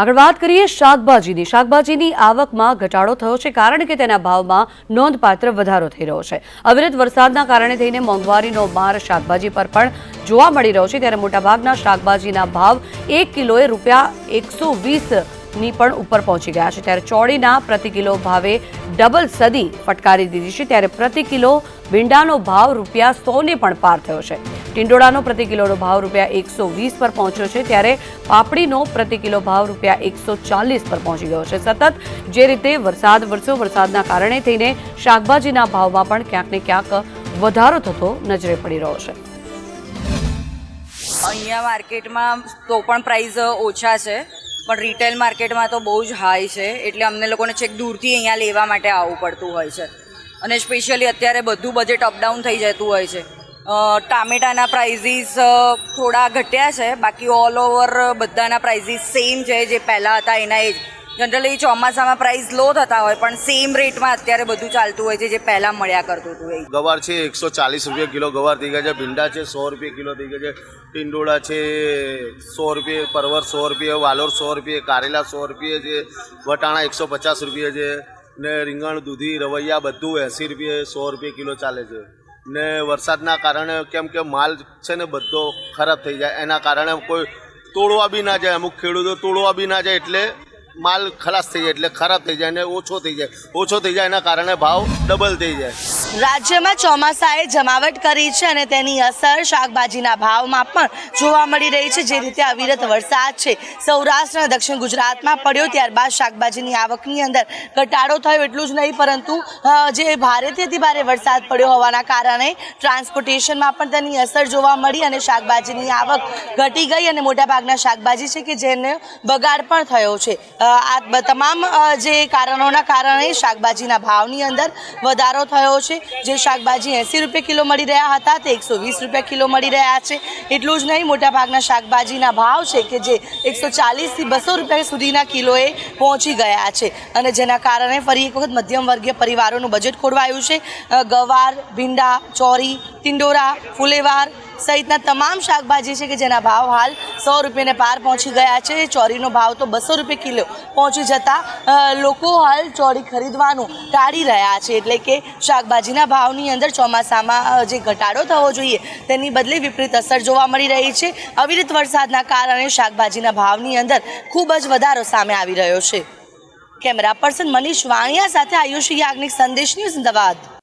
આગળ વાત કરીએ શાકભાજીની શાકભાજીની આવકમાં ઘટાડો થયો છે કારણ કે તેના ભાવમાં નોંધપાત્ર વધારો થઈ રહ્યો છે. અવિરત વરસાદના કારણે થઈને મોંઘવારીનો માર શાકભાજી પર પણ જોવા મળી રહ્યો છે. ત્યારે મોટાભાગના શાકભાજીના ભાવ એક કિલોએ રૂપિયા એકસો ની પણ ઉપર પહોંચી ગયા છે. ત્યારે ચોળીના પ્રતિ કિલો ભાવે ડબલ સદી ફટકારી દીધી છે. ત્યારે પ્રતિ કિલો ભીંડાનો ભાવ રૂપિયા સોને પણ પાર થયો છે. ટિંડોળાનો પ્રતિ કિલોનો ભાવ રૂપિયા એકસો વીસ પર પહોંચ્યો છે, ત્યારે પાપડીનો પ્રતિ કિલો ભાવ રૂપિયા એકસો ચાલીસ પર પહોંચી ગયો છે. સતત જે રીતે વરસાદ વરસ્યો, વરસાદના કારણે થઈને શાકભાજીના ભાવમાં પણ ક્યાંક ને ક્યાંક વધારો થતો નજરે પડી રહ્યો છે. અહીંયા માર્કેટમાં તો પણ પ્રાઇસ ઓછા છે, પણ રિટેલ માર્કેટમાં તો બહુ જ હાઈ છે, એટલે અમને લોકોને છેક દૂરથી અહીંયા લેવા માટે આવવું પડતું હોય છે. અને સ્પેશિયલી અત્યારે બધું બજેટ અપડાઉન થઈ જતું હોય છે. ટામેટાના પ્રાઇઝીસ થોડા ઘટ્યા છે. બાકી ઓલ ઓવર બધાના પ્રાઇઝીસ સેમ છે, જે પહેલાં હતા એના એ જનરલી ચોમાસામાં પ્રાઇસ લો થતા હોય, પણ સેમ રેટમાં અત્યારે બધું ચાલતું હોય છે, જે પહેલાં મળ્યા કરતું હતું એ ગવાર છે, એકસો ચાલીસ રૂપિયા કિલો ગવાર થઈ ગયા છે, ભીંડા છે, સો રૂપિયા કિલો થઈ ગયા છે, ટીંડોળા છે, સો રૂપિયા, પરવર સો રૂપિયા, વાલોર સો રૂપિયા, કારેલા સો રૂપિયા છે, વટાણા એકસો પચાસ રૂપિયા છે, ને રીંગણ, દૂધી, રવૈયા બધું એંસી રૂપિયા, સો રૂપિયા કિલો ચાલે છે. ને વરસાદના કારણે કેમ કે માલ છે ને બધો ખરાબ થઈ જાય. એના કારણે કોઈ તોડવા બી ના જાય, અમુક ખેડૂતો તોડવા બી ના જાય એટલે માલ ખલાસ થઈ જાય, એટલે ખરાબ થઈ જાય ને ઓછો થઈ જાય. ઓછો થઈ જાય એના કારણે ભાવ ડબલ થઈ જાય. રાજ્યમાં ચોમાસાએ જમાવટ કરી છે અને તેની અસર શાકભાજીના ભાવમાં પણ જોવા મળી રહી છે. જે રીતે અવિરત વરસાદ છે. સૌરાષ્ટ્ર અને દક્ષિણ ગુજરાતમાં પડ્યો. ત્યારબાદ શાકભાજીની આવકની અંદર ઘટાડો થયો એટલું જ નહીં, પરંતુ જે ભારેથી ભારે વરસાદ પડ્યો હોવાના કારણે ટ્રાન્સપોર્ટેશનમાં પણ તેની અસર જોવા મળી અને શાકભાજીની આવક ઘટી ગઈ અને મોટાભાગના શાકભાજી છે કે જેને બગાડ પણ થયો છે. આ તમામ જે કારણોના કારણે શાકભાજીના ભાવની અંદર વધારો થયો છે. જે શાકભાજી એંસી રૂપિયા કિલો મળી રહ્યા હતા તે એકસો વીસ રૂપિયા કિલો મળી રહ્યા છે. એટલું જ નહીં, મોટાભાગના શાકભાજીના ભાવ છે કે જે એકસો ચાલીસથી બસો રૂપિયા સુધીના કિલોએ પહોંચી ગયા છે. અને જેના કારણે ફરી એક વખત મધ્યમ વર્ગીય પરિવારોનું બજેટ ખોરવાયું છે. ગવાર, ભીંડા, ચોરી, ટિંડોરા, ફુલેવાર સહિતના તમામ શાકભાજી છે કે જેના ભાવ હાલ સો રૂપિયાને પાર પહોંચી ગયા છે. ચોરીનો ભાવ તો બસો રૂપિયા કિલો પહોંચી જતા લોકો હાલ ચોરી ખરીદવાનું ટાળી રહ્યા છે. એટલે કે શાકભાજીના ભાવની અંદર ચોમાસામાં જે ઘટાડો થવો જોઈએ તેની બદલે વિપરીત અસર જોવા મળી રહી છે. અવિરત વરસાદના કારણે શાકભાજીના ભાવની અંદર ખૂબ જ વધારો સામે આવી રહ્યો છે. કેમેરા પર્સન મનીષ વાણિયા સાથે આયુષ યાજ્ઞિક સંદેશ ન્યૂઝ અમદાવાદ.